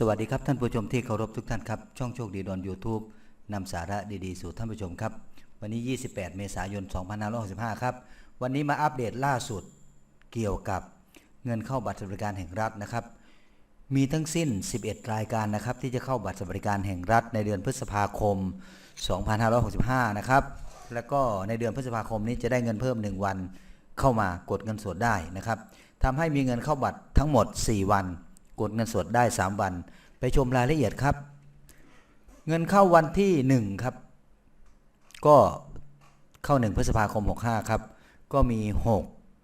สวัสดีครับท่านผู้ชมที่เคารพทุกท่านครับ ช่องโชคดีดอน YouTube นำสาระดีๆ สู่ท่านผู้ชมครับ วันนี้ 28 เมษายน 2565 ครับ วันนี้มาอัปเดตล่าสุดเกี่ยวกับเงินเข้าบัตรสวัสดิการแห่งรัฐนะครับ มีทั้งสิ้น 11 รายการนะครับ ที่จะเข้าบัตรสวัสดิการแห่งรัฐ ในเดือนพฤษภาคม 2565 นะครับ แล้วก็ในเดือนพฤษภาคมนี้จะได้เงินเพิ่ม 1 วันเข้ามากดเงินสดได้นะครับทำให้มีเงินเข้าบัตรทั้งหมด 4 วัน กดเงินสดได้ 3 วัน ไปชมรายละเอียดครับ เงินเข้าวันที่ 1 ครับ ก็เข้า 1 พฤษภาคม 65 ครับ ก็มี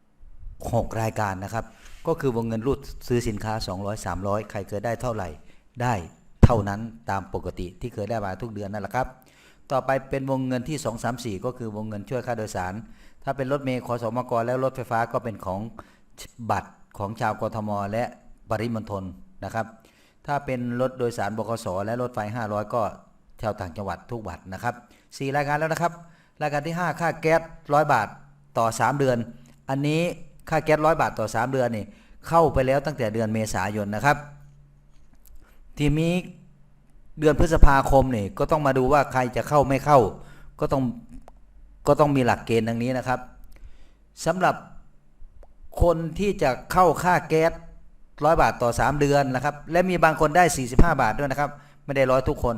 6 6 รายการนะครับ ก็คือวงเงินรูดซื้อสินค้า 200 300 ใครเคยได้เท่าไหร่ได้เท่านั้นตามปกติที่เคยได้มาทุกเดือนนั่นแหละครับ ต่อไปเป็นวงเงินที่ 2 3 4 ก็คือวงเงินช่วยค่าโดยสาร ถ้าเป็นรถเมล์ขอสมกแล้วรถไฟฟ้าก็เป็นของบัตรของชาวกทมและ ปริมณฑลนะครับ ถ้าเป็นรถโดยสารบขสและรถไฟ 500 ก็ชาวต่างจังหวัดทุกบัตรนะครับสี่รายการแล้วนะครับ รายการที่ 5 ค่าแก๊ส100 บาทต่อ 3 เดือน อันนี้ค่าแก๊ส100 บาทต่อ 3 เดือนนี่เข้าไปแล้วตั้งแต่เดือนเมษายนนะครับ ทีนี้เดือนพฤษภาคมนี่ก็ต้องมาดูว่าใครจะเข้าไม่เข้า ก็ต้องก็ต้องมีหลักเกณฑ์ดังนี้นะครับสำหรับคนที่จะเข้าค่าแก๊ส ร้อยบาทต่อ 3 เดือนนะครับ และมีบางคนได้ 45 บาทด้วยนะครับ ไม่ได้ร้อยทุกคน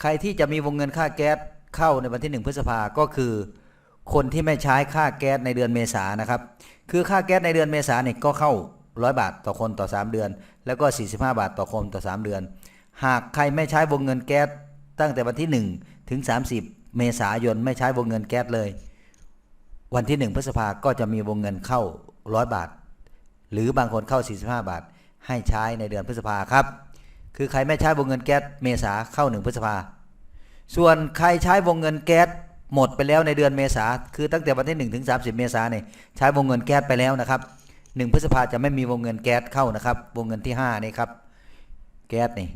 ใครที่จะมีวงเงินค่าแก๊สเข้าในวันที่ 1 พฤษภาก็คือ คนที่ไม่ใช้ค่าแก๊สในเดือนเมษานะครับ คือค่าแก๊สในเดือนเมษาเนี่ยก็เข้า 100 บาทต่อคนต่อ 3 เดือน แล้วก็ 45 บาทต่อคนต่อ 3 เดือน หากใครไม่ใช้วงเงินแก๊สตั้งแต่วันที่ 1 ถึง 30 เมษายนไม่ใช้วงเงินแก๊สเลย วันที่ 1 พฤษภาก็จะมีวงเงินเข้า 100 บาท หรือบางคนเข้า 45 บาท ให้ใช้ในเดือนพฤษภาครับ คือใครไม่ใช้วงเงินแก๊สเมษาเข้า 1 พฤษภา ส่วนใครใช้วงเงินแก๊สหมดไปแล้วในเดือนเมษาคือตั้งแต่วันที่1ถึง30 เมษาเนี่ยใช้วงเงินแก๊สไปแล้วนะครับ 1 พฤษภาจะไม่มีวงเงินแก๊สเข้านะครับ วงเงินที่5นี่ครับแก๊สนี่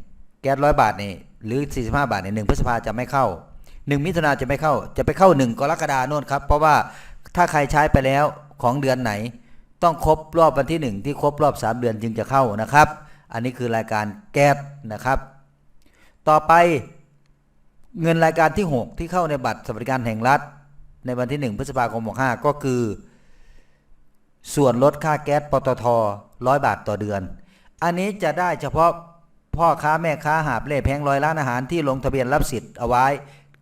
แก๊สร้อยบาทนี่หรือ 45 บาทเนี่ยหนึ่งพฤษภาจะไม่เข้า 1 มิถุนาจะไม่เข้าจะไปเข้า 1 กรกฎาโน่นครับเพราะว่าถ้าใครใช้ไปแล้วของเดือนไหน ต้องครบรอบวันที่ 1 ที่ครบรอบ 3 เดือนจึงจะเข้านะครับ อันนี้คือรายการแก๊สนะครับ ต่อไปเงินรายการที่ 6 ที่เข้าในบัตรสวัสดิการแห่งรัฐ ในวันที่ 1 พฤษภาคม65ก็คือ ส่วนลดค่าแก๊สปตท100บาทต่อเดือน อันนี้จะได้เฉพาะพ่อค้าแม่ค้าหาบเล่แพงลอยร้านอาหารที่ลงทะเบียนรับสิทธิ์เอาไว้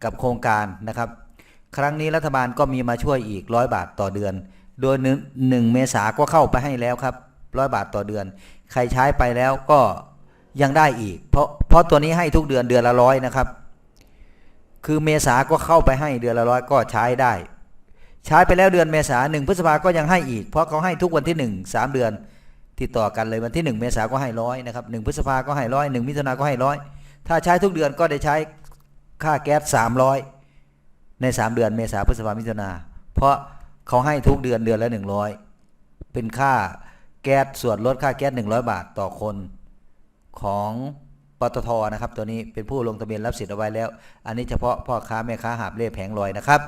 กับโครงการนะครับ ครั้งนี้รัฐบาลก็มีมาช่วยอีก100บาทต่อเดือน โดยหนึ่งเมษาก็เข้าไปให้แล้วครับ100บาทต่อเดือน ใครใช้ไปแล้วก็ยังได้อีก เพราะเพราะตัวนี้ให้ทุกเดือนเดือนละร้อยนะครับ คือเมษาก็เข้าไปให้เดือนละร้อยก็ใช้ได้ ใช้ไปแล้วเดือนเมษาหนึ่งพฤษภาก็ยังให้อีก เพราะเขาให้ทุกวันที่หนึ่งสามเดือนติดต่อกันเลยวันที่หนึ่งเมษาก็ให้ร้อยนะครับหนึ่งพฤษภาก็ให้ร้อยหนึ่งมิถุนาก็ให้ร้อยถ้าใช้ทุกเดือนก็ได้ใช้ค่าแก๊สสามร้อยในสามเดือนเมษาพฤษภามิถุนาเพราะ เขาให้ทุกเดือนเดือนละหนึ่งร้อยเป็นค่าแก๊สส่วนลดค่าแก๊สหนึ่งร้อยบาทต่อคนของปตทนะครับตัวนี้เป็นผู้ลงทะเบียนรับสิทธิ์เอาไว้แล้ว อันนี้เฉพาะพ่อค้าแม่ค้าหาบเล่แผงลอยนะครับ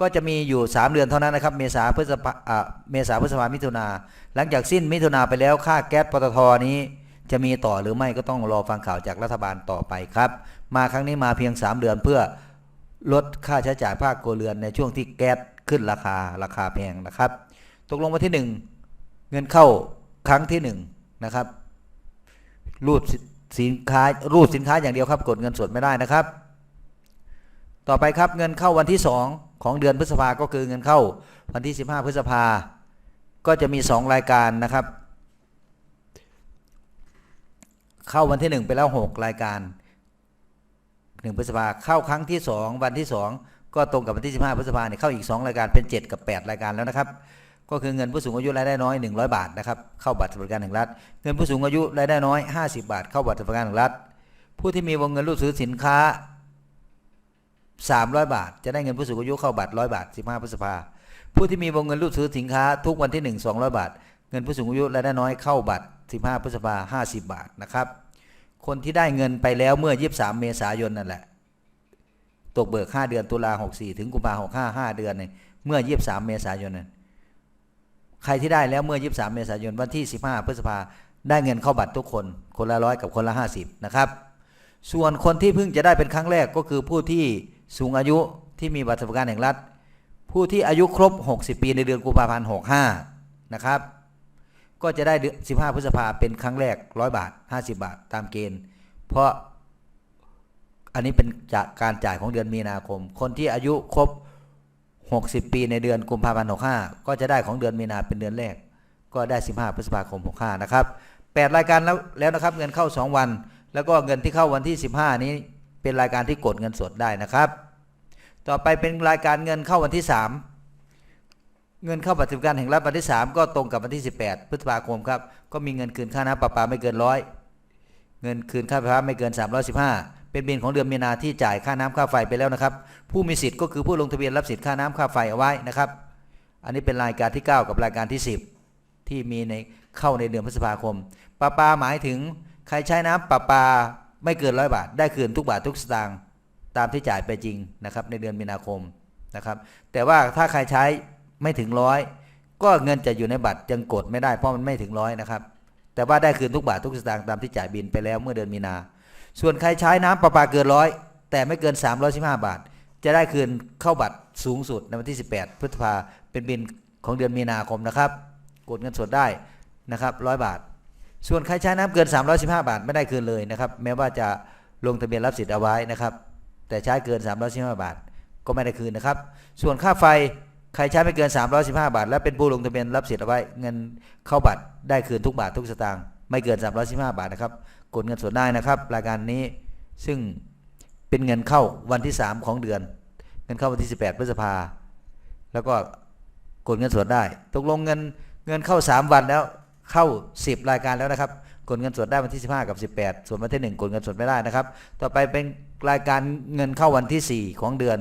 ก็จะมีอยู่ 3 เดือนเท่านั้นนะครับ เมษาพฤษภาเมษาพฤษภามิถุนาหลังจากสิ้นมิถุนาไปแล้วค่าแก๊สปตทนี้ จะมีต่อหรือไม่ก็ต้องรอฟังข่าวจากรัฐบาลต่อไปครับ มาครั้งนี้มาเพียง 3 เดือนเพื่อลดค่าใช้จ่ายภาคครัวเรือนในช่วงที่แก๊ส ขึ้นราคาราคาแพงนะครับ ตกลงวันที่ 1 เงินเข้าครั้งที่1นะครับรูดสินค้ารูดสินค้าอย่างเดียวครับ กดเงินสดไม่ได้นะครับ ต่อไปครับเงินเข้าวันที่ 2 ของเดือนพฤษภาก็คือเงินเข้าวันที่ 15 พฤษภาก็จะมี 2 รายการนะครับ เข้าวันที่ 1 ไปแล้ว 6 รายการ 1 พฤษภาเข้าครั้งที่ 2 วันที่ 2 ก็ตรงกับวันที่ 15พฤษภาเนี่ยเข้าอีก 2 รายการเป็น 7 กับ 8 รายการแล้วนะครับ ก็คือเงินผู้สูงอายุรายได้น้อย 100 บาทนะครับเข้าบัตรสวัสดิการแห่งรัฐ เงินผู้สูงอายุรายได้น้อย 50 บาท เข้าบัตรสวัสดิการแห่งรัฐ ผู้ที่มีวงเงินรูดซื้อสินค้า 300 บาท จะได้เงินผู้สูงอายุเข้าบัตร100 บาท 15พฤษภาผู้ที่มีวงเงินรูดซื้อสินค้าทุกวันที่ 1 200 บาท เงินผู้สูงอายุรายได้น้อยเข้าบัตร 15พฤษภา50 บาทนะครับคนที่ได้เงินไปแล้วเมื่อ 23 เมษายนนั่นแหละ กเบิก5เดือนตุลา64ถึงกุมภา65 5เดือนเนี่ยเมื่อ23เมษายนนั้นใครที่ได้แล้วเมื่อ23เมษายนวันที่15พฤษภาได้เงินเข้าบัตรทุกคน คนละร้อยกับคนละ50นะครับ ส่วนคนที่เพิ่งจะได้เป็นครั้งแรกก็คือผู้ที่สูงอายุที่มีบัตรสวัสดิการแห่งรัฐ ผู้ที่อายุครบ 60 ปีในเดือนกุมภาพันธ์65 นะครับ ก็จะได้ 15 พฤษภาเป็นครั้งแรก 100 บาท 50 บาทตามเกณฑ์ เพราะ อันนี้เป็นจากการจ่ายของเดือนมีนาคม คนที่อายุครบ 60 ปีในเดือนกุมภาพันธ์65 ก็จะได้ของเดือนมีนาเป็นเดือนแรก ก็ได้ 15 พฤษภาคม 65 นะครับ 8 รายการแล้วแล้วนะครับ เงินเข้า 2 วัน แล้วก็เงินที่เข้าวันที่ 15 นี้เป็นรายการที่กดเงินสดได้นะครับ ต่อไปเป็นรายการเงินเข้าวันที่ 3 เงินเข้าบัตรสวัสดิการแห่งรัฐวันที่ 3 ก็ตรงกับวันที่ 18 พฤษภาคมครับ ก็มีเงินคืนค่าน้ำประปาไม่เกินร้อย เงินคืนค่าไฟฟ้าไม่เกิน 315 เป็นบินของเดือนมีนาที่จ่ายค่าน้ำค่าไฟไปแล้วนะครับ ผู้มีสิทธิ์ก็คือผู้ลงทะเบียนรับสิทธิ์ค่าน้ำค่าไฟเอาไว้นะครับ อันนี้เป็นรายการที่ 9 กับรายการที่ 10 ที่มีในเข้าในเดือนพฤษภาคมปะปาหมายถึงใครใช้น้ำปะปาไม่เกินร้อยบาท ได้คืนทุกบาททุกสตางค์ตามที่จ่ายไปจริงนะครับ ในเดือนมีนาคมนะครับ แต่ว่าถ้าใครใช้ไม่ถึงร้อยก็เงินจะอยู่ในบัตรยังกดไม่ได้เพราะมันไม่ถึงร้อยนะครับ แต่ว่าได้คืนทุกบาททุกสตางค์ตามที่จ่ายบินไปแล้วเมื่อเดือนมีนา ส่วนใครใช้น้ำประปาเกินร้อยแต่ไม่เกิน 315 บาท จะได้คืนเข้าบัตรสูงสุดในวันที่ 18 พฤษภาเป็นบินของเดือนมีนาคมนะครับ กดเงินสดได้นะครับร้อยบาท ส่วนใครใช้น้ำเกิน 315 บาทไม่ได้คืนเลยนะครับ แม้ว่าจะลงทะเบียนรับสิทธิ์เอาไว้นะครับ แต่ใช้เกิน 315 บาท ก็ไม่ได้คืนนะครับ ส่วนค่าไฟใครใช้ไม่เกิน 315 บาท และเป็นผู้ลงทะเบียนรับสิทธิ์เอาไว้ เงินเข้าบัตรได้คืนทุกบาททุกสตางค์ไม่เกิน 315 บาทนะครับ กดเงินสดได้นะครับ รายการนี้ซึ่งเป็นเงินเข้าวันที่ 3 ของเดือน เงินเข้าวันที่ 18พฤษภาแล้วก็กดเงินสดได้ตกลงเงินเงินเข้า 3 วันแล้วเข้า 10 รายการแล้วนะครับกดเงินสดได้วันที่ 15 กับ 18 ส่วนวันที่ 1กดเงินสดไม่ได้นะครับ ต่อไปเป็นรายการเงินเข้าวันที่ 4 ของเดือน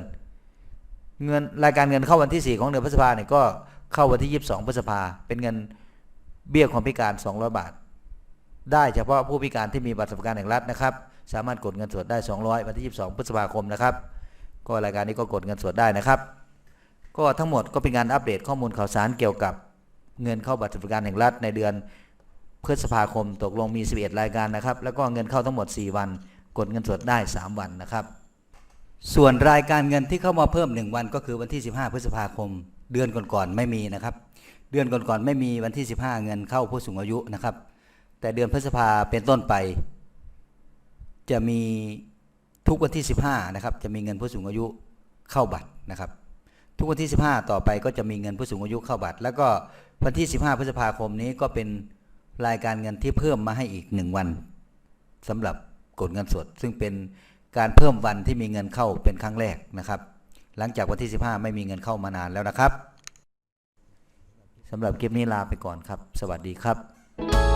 เงินรายการเงินเข้าวันที่ 4 ของเดือนพฤษภาเนี่ยก็เข้าวันที่ 22พฤษภาเป็นเงินเบี้ยความพิการ 200 บาท ได้เฉพาะผู้พิการที่มีบัตรสวัสดิการแห่งรัฐนะครับ สามารถกดเงินสดได้ 200วันที่ 22 พฤษภาคมนะครับ ก็รายการนี้ก็กดเงินสดได้นะครับ ก็ทั้งหมดก็เป็นการอัปเดตข้อมูลข่าวสารเกี่ยวกับเงินเข้าบัตรสวัสดิการแห่งรัฐในเดือนพฤษภาคมตกลงมี 11 รายการนะครับ แล้วก็เงินเข้าทั้งหมด 4 วัน กดเงินสดได้ 3 วันนะครับ ส่วนรายการเงินที่เข้ามาเพิ่ม 1 วันก็คือวันที่ 15 พฤษภาคม เดือนก่อนๆไม่มีนะครับ เดือนก่อนๆไม่มีวันที่ 15 เงินเข้าผู้สูงอายุนะครับ แต่เดือนพฤษภาเป็นต้นไป จะมีทุกวันที่ 15นะครับจะมีเงินผู้สูงอายุเข้าบัตรนะครับ ทุกวันที่ 15 ต่อไปก็จะมีเงินผู้สูงอายุเข้าบัตร แล้วก็วันที่ 15 พฤษภาคมนี้ก็เป็นรายการเงินที่เพิ่มมาให้อีก 1 วันสำหรับกดเงินสด ซึ่งเป็นการเพิ่มวันที่มีเงินเข้าเป็นครั้งแรกนะครับ หลังจากวันที่ 15 ไม่มีเงินเข้ามานานแล้วนะครับสำหรับคลิปนี้ลาไปก่อนครับ สวัสดีครับ